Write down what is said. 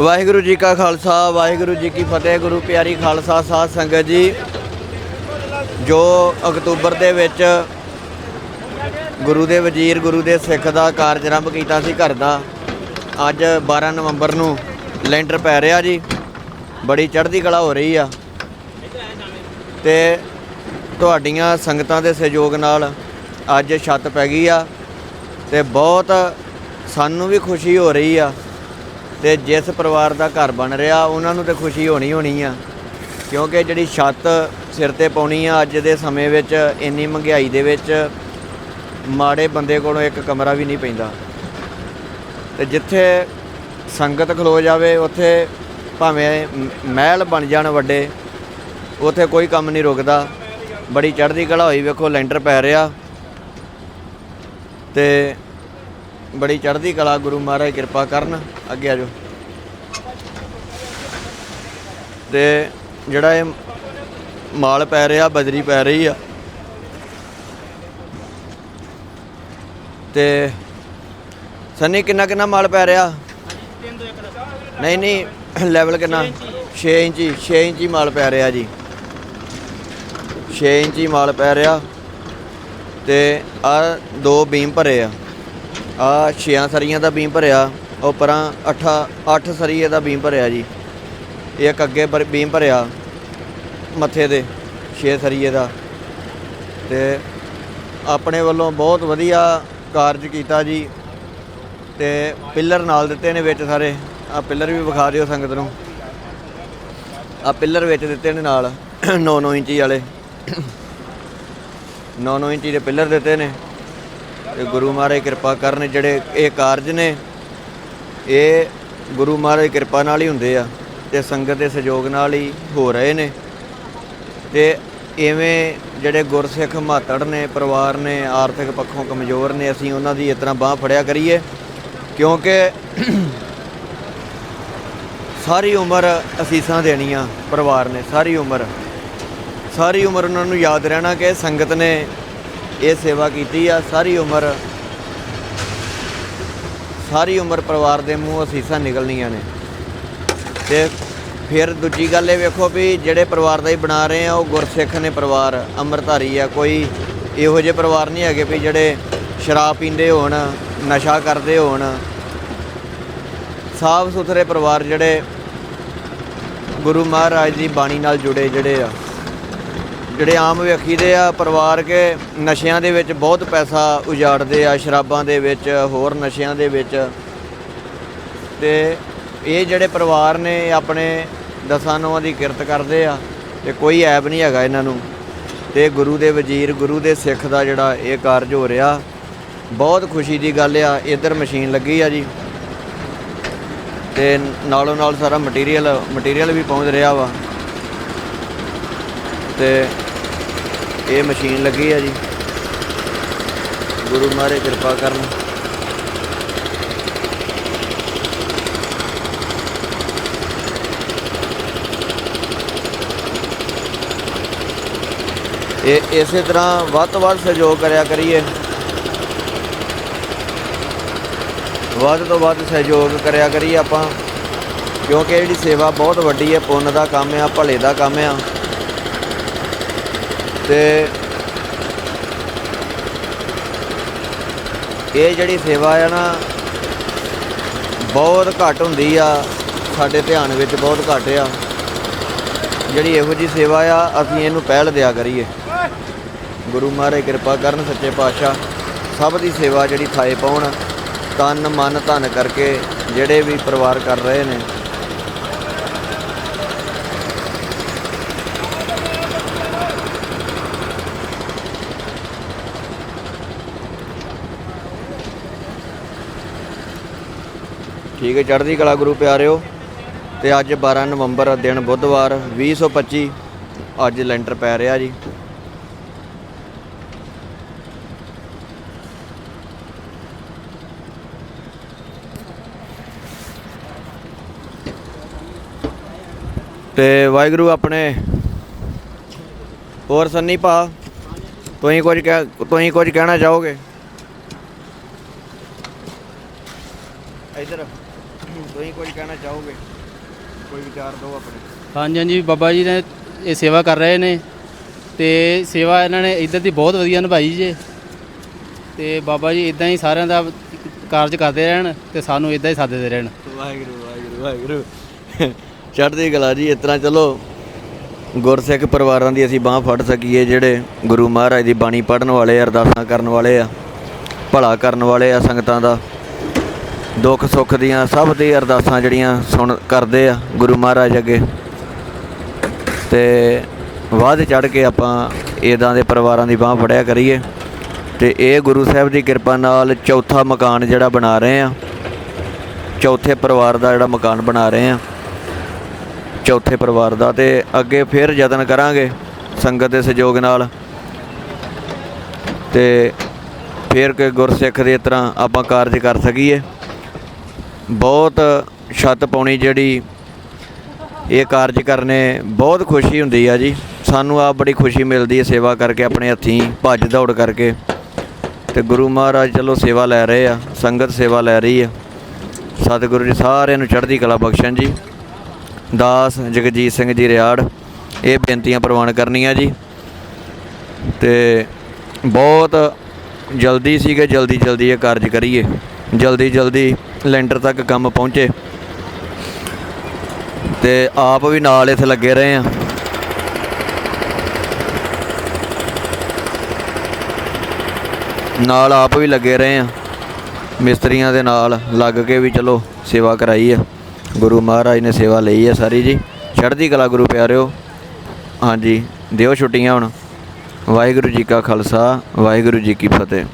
ਵਾਹਿਗੁਰੂ ਜੀ ਕਾ ਖਾਲਸਾ, ਵਾਹਿਗੁਰੂ ਜੀ ਕੀ ਫਤਿਹ, ਗੁਰੂ ਪਿਆਰੀ ਖਾਲਸਾ ਸਾਧ ਸੰਗਤ ਜੀ। ਜੋ ਅਕਤੂਬਰ ਦੇ ਵਿੱਚ ਗੁਰੂ ਦੇ ਵਜ਼ੀਰ, ਗੁਰੂ ਦੇ ਸਿੱਖ ਦਾ ਕਾਰਜ ਆਰੰਭ ਕੀਤਾ ਸੀ ਘਰ ਦਾ, ਅੱਜ 12 ਨਵੰਬਰ ਨੂੰ ਲੈਂਟਰ ਪੈ ਰਿਹਾ ਜੀ। ਬੜੀ ਚੜ੍ਹਦੀ ਕਲਾ ਹੋ ਰਹੀ ਆ। ਤੇ ਤੁਹਾਡੀਆਂ ਸੰਗਤਾਂ ਦੇ ਸਹਿਯੋਗ ਨਾਲ ਅੱਜ ਛੱਤ ਪੈ ਗਈ ਆ ਤੇ ਬਹੁਤ ਸਾਨੂੰ ਵੀ ਖੁਸ਼ੀ ਹੋ ਰਹੀ ਆ। ਤੇ ਜਿਸ ਪਰਿਵਾਰ ਦਾ ਘਰ ਬਣ ਰਿਹਾ, ਉਹਨਾਂ ਨੂੰ ਤੇ ਖੁਸ਼ੀ ਹੋਣੀ ਹੋਣੀ ਆ। ਕਿਉਂਕਿ ਜਿਹੜੀ ਛੱਤ ਸਿਰ ਤੇ ਪਾਉਣੀ ਆ, ਅੱਜ ਦੇ ਸਮੇਂ ਵਿੱਚ ਇੰਨੀ ਮਹਿੰਗਾਈ ਦੇ ਵਿੱਚ ਮਾੜੇ ਬੰਦੇ ਕੋਲੋਂ ਇੱਕ ਕਮਰਾ ਵੀ ਨਹੀਂ ਪੈਂਦਾ। ਤੇ ਜਿੱਥੇ ਸੰਗਤ ਖਲੋ ਜਾਵੇ, ਉੱਥੇ ਭਾਵੇਂ ਮਹਿਲ ਬਣ ਜਾਣ ਵੱਡੇ, ਉੱਥੇ ਕੋਈ ਕੰਮ ਨਹੀਂ ਰੁਕਦਾ। ਬੜੀ ਚੜ੍ਹਦੀ ਕਲਾ ਹੋਈ ਵੇਖੋ, ਲੈਂਟਰ ਪੈ ਰਿਹਾ। ਤੇ ਬੜੀ ਚੜ੍ਹਦੀ ਕਲਾ, ਗੁਰੂ ਮਹਾਰਾਜ ਕਿਰਪਾ ਕਰਨ। ਅੱਗੇ ਆਜੋ ਤੇ ਜਿਹੜਾ ਇਹ ਮਾਲ ਪੈ ਰਿਹਾ, ਬਜਰੀ ਪੈ ਰਹੀ ਆ। ਤੇ ਸੰਨੀ, ਕਿੰਨਾ ਕਿੰਨਾ ਮਾਲ ਪੈ ਰਿਹਾ? ਨਹੀਂ ਨਹੀਂ ਲੈਵਲ ਕਿੰਨਾ? 6 ਇੰਚੀ 6 ਇੰਚੀ ਮਾਲ ਪੈ ਰਿਹਾ ਜੀ। 6 ਇੰਚੀ ਮਾਲ ਪੈ ਰਿਹਾ। ਤੇ ਆ ਦੋ ਬੀਮ ਭਰੇ ਆ। ਆ ਛਿਆਂ ਸਰੀਆਂ ਦਾ ਬੀਮ ਭਰਿਆ ਉਹ ਪਰਾਂ 8 8 ਸਰੀਏ ਦਾ ਬੀਮ ਭਰਿਆ ਜੀ। ਇੱਕ ਅੱਗੇ ਪਰ- ਬੀਮ ਭਰਿਆ, ਮੱਥੇ ਦੇ ਛੇ ਸਰੀਏ ਦਾ। ਤੇ ਆਪਣੇ ਵੱਲੋਂ ਬਹੁਤ ਵਧੀਆ ਕਾਰਜ ਕੀਤਾ ਜੀ। ਤੇ ਪਿੱਲਰ ਨਾਲ ਦਿੱਤੇ ਨੇ ਵਿੱਚ ਸਾਰੇ। ਆ ਪਿੱਲਰ ਵੀ ਵਿਖਾ ਦਿਓ ਸੰਗਤ ਨੂੰ। ਆ ਪਿੱਲਰ ਵਿੱਚ ਦਿੱਤੇ ਨੇ ਨਾਲ 9-9 ਇੰਚੀ ਵਾਲੇ। 9-9 ਇੰਚੀ ਦੇ ਪਿੱਲਰ ਦਿੱਤੇ ਨੇ। ਤੇ ਗੁਰੂ ਮਹਾਰਾਜ ਕਿਰਪਾ ਕਰਨ ਜਿਹੜੇ ਇਹ ਕਾਰਜ ਨੇ, ਇਹ ਗੁਰੂ ਮਹਾਰਾਜ ਕਿਰਪਾ ਨਾਲ ਹੀ ਹੁੰਦੇ ਆ ਤੇ ਸੰਗਤ ਦੇ ਸਹਿਯੋਗ ਨਾਲ ਹੀ ਹੋ ਰਹੇ ਨੇ ਤੇ ਐਵੇਂ ਜਿਹੜੇ ਗੁਰਸਿੱਖ ਮਾਤੜ ਨੇ, ਪਰਿਵਾਰ ਨੇ, ਆਰਥਿਕ ਪੱਖੋਂ ਕਮਜ਼ੋਰ ਨੇ, ਅਸੀਂ ਉਹਨਾਂ ਦੀ ਇਸ ਤਰ੍ਹਾਂ ਬਾਹ ਫੜਿਆ ਕਰੀਏ, ਕਿਉਂਕਿ ਸਾਰੀ ਉਮਰ ਅਸੀਸਾਂ ਦੇਣੀਆਂ ਪਰਿਵਾਰ ਨੇ, ਸਾਰੀ ਉਮਰ ਸਾਰੀ ਉਮਰ ਉਹਨਾਂ ਨੂੰ ਯਾਦ ਰਹਿਣਾ ਕਿ ਸੰਗਤ ਨੇ ਇਹ ਸੇਵਾ ਕੀਤੀ ਆ, ਸਾਰੀ ਉਮਰ ਸਾਰੀ ਉਮਰ ਪਰਿਵਾਰ ਦੇ ਮੂੰਹ ਅਸੀਸਾਂ ਨਿਕਲਣੀਆਂ ਨੇ। ਤੇ ਫਿਰ ਦੂਜੀ ਗੱਲ ਇਹ ਵੇਖੋ ਵੀ ਜਿਹੜੇ ਪਰਿਵਾਰ ਦਾ ਹੀ ਬਣਾ ਰਹੇ ਆ, ਉਹ ਗੁਰਸਿੱਖ ਨੇ ਪਰਿਵਾਰ, ਅੰਮ੍ਰਿਤਧਾਰੀ ਆ, ਕੋਈ ਇਹੋ ਜਿਹੇ ਪਰਿਵਾਰ ਨਹੀਂ ਹੈਗੇ ਵੀ ਜਿਹੜੇ ਸ਼ਰਾਬ ਪੀਂਦੇ ਹੋਣ, ਨਸ਼ਾ ਕਰਦੇ ਹੋਣ। ਸਾਫ਼ ਸੁਥਰੇ ਪਰਿਵਾਰ ਜਿਹੜੇ ਗੁਰੂ ਮਹਾਰਾਜ ਦੀ ਬਾਣੀ ਨਾਲ ਜੁੜੇ ਜਿਹੜੇ ਆ। ਜਿਹੜੇ ਆਮ ਵਿਅਕਤੀ ਦੇ ਆ ਪਰਿਵਾਰ ਕੇ ਨਸ਼ਿਆਂ ਦੇ ਵਿੱਚ ਬਹੁਤ ਪੈਸਾ ਉਜਾੜਦੇ ਆ, ਸ਼ਰਾਬਾਂ ਦੇ ਵਿੱਚ, ਹੋਰ ਨਸ਼ਿਆਂ ਦੇ ਵਿੱਚ। ਤੇ ਇਹ ਜਿਹੜੇ ਪਰਿਵਾਰ ਨੇ ਆਪਣੇ ਦਸਾਂ ਨੌਂ ਦੀ ਕਿਰਤ ਕਰਦੇ ਆ, ਤੇ ਕੋਈ ਐਬ ਨਹੀਂ ਹੈਗਾ ਇਹਨਾਂ ਨੂੰ। ਤੇ ਗੁਰੂ ਦੇ ਵਜ਼ੀਰ, ਗੁਰੂ ਦੇ ਸਿੱਖ ਦਾ ਜਿਹੜਾ ਇਹ ਕਾਰਜ ਹੋ ਰਿਹਾ, ਬਹੁਤ ਖੁਸ਼ੀ ਦੀ ਗੱਲ ਆ, ਇੱਧਰ ਮਸ਼ੀਨ ਲੱਗੀ ਆ ਜੀ। ਤੇ ਨਾਲੋਂ ਨਾਲ ਸਾਰਾ ਮਟੀਰੀਅਲ ਮਟੀਰੀਅਲ ਵੀ ਪਹੁੰਚ ਰਿਹਾ ਵਾ। ਤੇ ਇਹ ਮਸ਼ੀਨ ਲੱਗੀ ਆ ਜੀ। ਗੁਰੂ ਮਹਾਰਾਜ ਕਿਰਪਾ ਕਰਨ। ਇਹ ਇਸੇ ਤਰ੍ਹਾਂ ਵੱਧ ਤੋਂ ਵੱਧ ਸਹਿਯੋਗ ਕਰਿਆ ਕਰੀਏ। ਵੱਧ ਤੋਂ ਵੱਧ ਸਹਿਯੋਗ ਕਰਿਆ ਕਰੀਏ ਆਪਾਂ। ਕਿਉਂਕਿ ਜਿਹੜੀ ਸੇਵਾ ਬਹੁਤ ਵੱਡੀ ਹੈ, ਪੁੰਨ ਦਾ ਕੰਮ ਆ, ਭਲੇ ਦਾ ਕੰਮ ਆ। ਤੇ ਇਹ ਜਿਹੜੀ ਸੇਵਾ ਆ ਨਾ, ਬਹੁਤ ਘੱਟ ਹੁੰਦੀ ਆ, ਸਾਡੇ ਧਿਆਨ ਵਿੱਚ ਬਹੁਤ ਘੱਟ ਆ। ਜਿਹੜੀ ਇਹੋ ਜੀ ਸੇਵਾ ਆ, ਅਸੀਂ ਇਹਨੂੰ ਪਹਿਲ ਦਿਆ ਕਰੀਏ। ਗੁਰੂ ਮਹਾਰਾਜ ਕਿਰਪਾ ਕਰਨ, ਸੱਚੇ ਪਾਤਸ਼ਾਹ, ਸਭ ਦੀ ਸੇਵਾ ਜਿਹੜੀ ਥਾਏ ਪਾਉਣ, ਤਨ ਮਨ ਧਨ ਕਰਕੇ ਜਿਹੜੇ ਵੀ ਪਰਿਵਾਰ ਕਰ ਰਹੇ ਨੇ ਠੀਕ ਹੈ, ਚੜ੍ਹਦੀ ਕਲਾ ਗੁਰੂ ਪਿਆਰਿਓ। ਤੇ ਅੱਜ 12 ਨਵੰਬਰ ਦਿਨ ਬੁੱਧਵਾਰ 2025 ਅੱਜ ਲੈਂਟਰ ਪੈ ਰਿਹਾ ਜੀ। ਤੇ ਵਾਹਿਗੁਰੂ ਆਪਣੇ ਹੋਰ ਸੰਨੀ ਭਾ, ਤੁਸੀਂ ਕੁਝ ਕਹਿ ਤੁਸੀਂ ਕੁਝ ਕਹਿਣਾ ਚਾਹੋਗੇ? ਇਧਰ। ਤੁਸੀਂ ਕੁਝ ਕਹਿਣਾ ਚਾਹੋਗੇ? ਕੋਈ ਵਿਚਾਰ ਦਿਓ ਆਪਣੇ। ਹਾਂਜੀ ਹਾਂਜੀ। ਬਾਬਾ ਜੀ ਨੇ ਇਹ ਸੇਵਾ ਕਰ ਰਹੇ ਨੇ। ਤੇ ਸੇਵਾ ਇਹਨਾਂ ਨੇ ਇੱਧਰ ਦੀ ਬਹੁਤ ਵਧੀਆ ਨਿਭਾਈ ਜੇ। ਤੇ ਬਾਬਾ ਜੀ ਇਦਾਂ ਹੀ ਸਾਰਿਆਂ ਦਾ ਕਾਰਜ ਕਰਦੇ ਰਹਿਣ ਤੇ ਸਾਨੂੰ ਇਦਾਂ ਹੀ ਸਾਥਦੇ ਰਹਿਣ। ਵਾਹਿਗੁਰੂ ਵਾਹਿਗੁਰੂ ਵਾਹਿਗੁਰੂ। ਚੜ੍ਹਦੀ ਕਲਾ ਜੀ ਇਸ ਤਰ੍ਹਾਂ ਚਲੋ। ਗੁਰਸਿੱਖ ਪਰਿਵਾਰਾਂ ਦੀ ਅਸੀਂ ਬਾਹ ਫੜ ਸਕੀਏ ਜਿਹੜੇ ਗੁਰੂ ਮਹਾਰਾਜ ਦੀ ਬਾਣੀ ਪੜ੍ਹਨ ਵਾਲੇ ਆ, ਅਰਦਾਸਾਂ ਕਰਨ ਵਾਲੇ ਆ ਭਲਾ ਕਰਨ ਵਾਲੇ ਆ ਸੰਗਤਾਂ ਦਾ। ਦੁੱਖ ਸੁੱਖ ਦੀਆਂ ਸਭ ਦੀ ਅਰਦਾਸਾਂ ਜਿਹੜੀਆਂ ਸੁਣ ਕਰਦੇ ਆ ਗੁਰੂ ਮਹਾਰਾਜ ਅੱਗੇ। ਤੇ ਵੱਧ ਚੜ ਕੇ ਆਪਾਂ ਇਦਾਂ ਦੇ ਪਰਿਵਾਰਾਂ ਦੀ ਬਾਹ ਫੜਿਆ ਕਰੀਏ। ਤੇ ਇਹ ਗੁਰੂ ਸਾਹਿਬ ਦੀ ਕਿਰਪਾ ਨਾਲ ਚੌਥਾ ਮਕਾਨ ਜਿਹੜਾ ਬਣਾ ਰਹੇ ਆ। ਚੌਥੇ ਪਰਿਵਾਰ ਦਾ ਜਿਹੜਾ ਮਕਾਨ ਬਣਾ ਰਹੇ ਆ। ਚੌਥੇ ਪਰਿਵਾਰ ਦਾ ਤੇ ਅੱਗੇ ਫਿਰ ਯਤਨ ਕਰਾਂਗੇ ਸੰਗਤ ਦੇ ਸਹਿਯੋਗ ਨਾਲ। ਤੇ ਫਿਰ ਕਿ ਗੁਰਸਿੱਖ ਦੇ ਤਰ੍ਹਾਂ ਆਪਾਂ ਕਾਰਜ ਕਰ ਸਕੀਏ। ਬਹੁਤ ਛੱਤ ਪਾਉਣੀ ਜਿਹੜੀ ਇਹ ਕਾਰਜ ਕਰਨੇ ਬਹੁਤ ਖੁਸ਼ੀ ਹੁੰਦੀ ਆ ਜੀ। ਸਾਨੂੰ ਆਪ ਬੜੀ ਖੁਸ਼ੀ ਮਿਲਦੀ ਹੈ ਸੇਵਾ ਕਰਕੇ, ਆਪਣੇ ਹੱਥੀਂ ਭੱਜ ਦੌੜ ਕਰਕੇ। ਤੇ ਗੁਰੂ ਮਹਾਰਾਜ ਚਲੋ ਸੇਵਾ ਲੈ ਰਹੇ ਆ, ਸੰਗਤ ਸੇਵਾ ਲੈ ਰਹੀ ਆ। ਸਤਿਗੁਰੂ ਜੀ ਸਾਰਿਆਂ ਨੂੰ ਚੜ੍ਹਦੀ ਕਲਾ ਬਖਸ਼ਣ ਜੀ। ਦਾਸ ਜਗਜੀਤ ਸਿੰਘ ਜੀ ਰਿਆੜ, ਇਹ ਬੇਨਤੀਆਂ ਪ੍ਰਵਾਨ ਕਰਨੀਆਂ ਜੀ। ਤੇ ਬਹੁਤ ਜਲਦੀ ਸੀਗੇ ਜਲਦੀ ਜਲਦੀ ਇਹ ਕਾਰਜ ਕਰੀਏ। ਜਲਦੀ ਜਲਦੀ ਲੈਂਟਰ ਤੱਕ ਕੰਮ ਪਹੁੰਚੇ। ਤੇ ਆਪ ਵੀ ਨਾਲ ਇੱਥੇ ਲੱਗੇ ਰਹੇ ਆ। ਨਾਲ ਆਪ ਵੀ ਲੱਗੇ ਰਹੇ ਆ। ਮਿਸਤਰੀਆਂ ਦੇ ਨਾਲ ਲੱਗ ਕੇ ਵੀ ਚਲੋ ਸੇਵਾ ਕਰਾਈ ਆ। ਗੁਰੂ ਮਹਾਰਾਜ ਨੇ ਸੇਵਾ ਲਈ ਆ ਸਾਰੀ ਜੀ। ਚੜ੍ਹਦੀ ਕਲਾ ਗੁਰੂ ਪਿਆਰਿਓ। ਹਾਂਜੀ, ਦਿਓ ਛੁੱਟੀਆਂ ਹੁਣ। ਵਾਹਿਗੁਰੂ ਜੀ ਕਾ ਖਾਲਸਾ, ਵਾਹਿਗੁਰੂ ਜੀ ਕੀ ਫਤਿਹ।